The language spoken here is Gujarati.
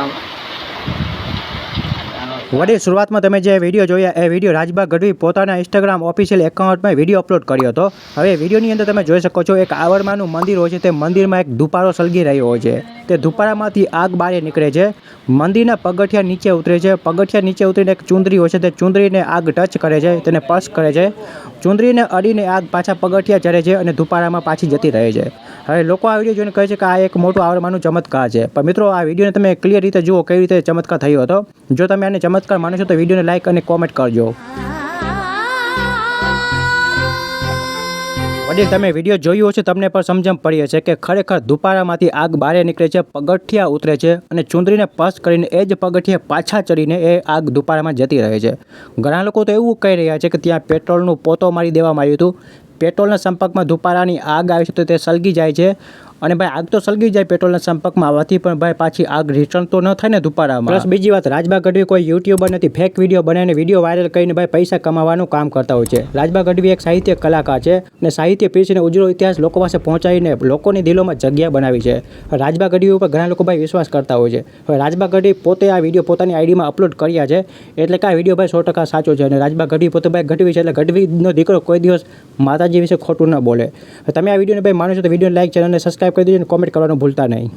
Now, વડીલ, શરૂઆતમાં તમે જે વીડિયો જોયા, એ વીડિયો રાજબા ગઢવી પોતાના ઇન્સ્ટાગ્રામ ઓફિશિયલ એકાઉન્ટમાં વીડિયો અપલોડ કર્યો હતો. હવે વિડીયોની અંદર તમે જોઈ શકો છો, એક આવરમાનું મંદિર હોય છે, તે મંદિરમાં એક ધુપારો સળગી રહ્યો હોય છે. તે ધુપારામાંથી આગ બહાર નીકળે છે. મંદિરના પગથિયા નીચે ઉતરે છે. પગથિયા નીચે ઉતરીને એક ચુંદરી હોય છે, તે ચુંદરીને આગ ટચ કરે છે, તેને સ્પર્શ કરે છે. ચુંદરીને અડીને આગ પાછા પગથિયા ચડે છે અને ધુપારામાં પાછી જતી રહે છે. હવે લોકો આ વીડિયો જોઈને કહે છે કે આ એક મોટું આવરમાનું ચમત્કાર છે. પણ મિત્રો, આ વિડીયોને તમે ક્લિયર રીતે જુઓ કેવી રીતે ચમત્કાર થયો હતો. જો તમે આને ચમત્કાર માનો છો તો વિડીયોને લાઇક અને કોમેન્ટ કરજો. વડીલ, તમે વીડિયો જોયું હશે, તમને પણ સમજણ પડી હશે કે ખરેખર ધુપારામાંથી આગ બહાર નીકળે છે, પગથિયા ઉતરે છે અને ચુંદરીને પસ કરીને એ જ પગથિયા પાછા ચડીને એ આગ ધુપારામાં જતી રહે છે. ઘણા લોકો તો એવું કહી રહ્યા છે કે ત્યાં પેટ્રોલનું પોતો મારી દેવામાં આવ્યું હતું. પેટ્રોલના સંપર્કમાં ધુપારાની આગ આવે છે તો તે સળગી જાય છે અને ભાઈ આગ તો સળગી જાય પેટ્રોલના સંપર્કમાં આવવાથી, પણ ભાઈ પાછી આગ રિટર્ન તો ન થાય ને ધુપારામાં પ્લસ બીજી વાત રાજબા ગઢવી કોઈ યુટ્યુબર નથી ફેક વીડિયો બનાવીને વીડિયો વાયરલ કરીને ભાઈ પૈસા કમાવાનું કામ કરતા હોય છે. રાજબા ગઢવી એક સાહિત્ય કલાકાર છે અને સાહિત્ય પીસીને ઉજળો ઇતિહાસ લોકો પાસે પહોંચાડીને લોકોની દિલોમાં જગ્યા બનાવી છે. રાજબા ગઢવી ઉપર ઘણા લોકો ભાઈ વિશ્વાસ કરતા હોય છે. હવે રાજબા ગઢવી પોતે આ વીડિયો પોતાની આઈડીમાં અપલોડ કર્યા છે, એટલે કે આ વીડિયો ભાઈ સો ટકા સાચો છે અને રાજબા ગઢવી પોતે ભાઈ ગઢવી છે, એટલે ગઢવીનો દીકરો કોઈ દિવસ માતાજી વિશે ખોટું ન બોલે. તમે આ વિડીયોને ભાઈ માનો છો તો વીડિયો લાઈક ચેનલને સબસ્ક્રાઈબ કરી દેજો અને કોમેન્ટ કરવાનું ભૂલતા નહીં.